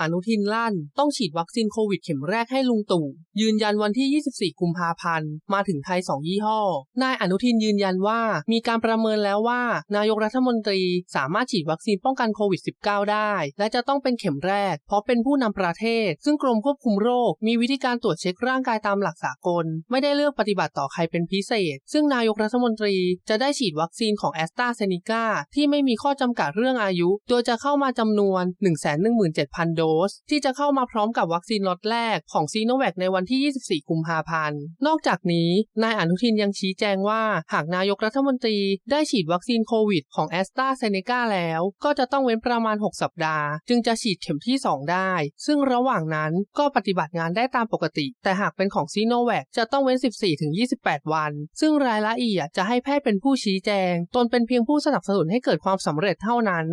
อนุทินลั่น ต้องฉีดวัคซีนโควิดเข็มแรกให้ลุงตู่ ยืนยันวันที่ 24 กุมภาพันธ์ มาถึงไทย 2 ยี่ห้อ นายอนุทินยืนยันว่า มีการประเมินแล้วว่า นายกรัฐมนตรีสามารถฉีดวัคซีนป้องกันโควิด -19 ได้ และจะต้องเป็นเข็มแรก เพราะเป็นผู้นำประเทศ ซึ่งกรมควบคุมโรค มีวิธีการตรวจเช็คร่างกายตามหลักสากล ไม่ได้เลือกปฏิบัติต่อใครเป็นพิเศษ ซึ่งนายกรัฐมนตรีจะได้ฉีดวัคซีนของแอสตราเซเนกาที่ไม่มีข้อจำกัดเรื่องอายุ โดยจะเข้ามาจำนวน 117,000 โดส ที่จะเข้ามาพร้อมกับวัคซีนล็อตแรกของซีโนแวคในวันที่ 24 กุมภาพันธ์ นอกจากนี้ นายอนุทินยังชี้แจงว่า หากนายกรัฐมนตรีได้ฉีดวัคซีนโควิดของแอสตราเซเนกาแล้ว ก็จะต้องเว้นประมาณ 6 สัปดาห์ จึงจะฉีดเข็มที่ 2 ได้ ซึ่งระหว่างนั้นก็ปฏิบัติงานได้ตามปกติ แต่หากเป็นของซีโนแวคจะต้องเว้น 14-28 วัน ซึ่งรายละเอียดจะให้แพทย์เป็นผู้ชี้แจง ตนเป็นเพียงผู้สนับสนุนให้เกิดความสำเร็จเท่านั้น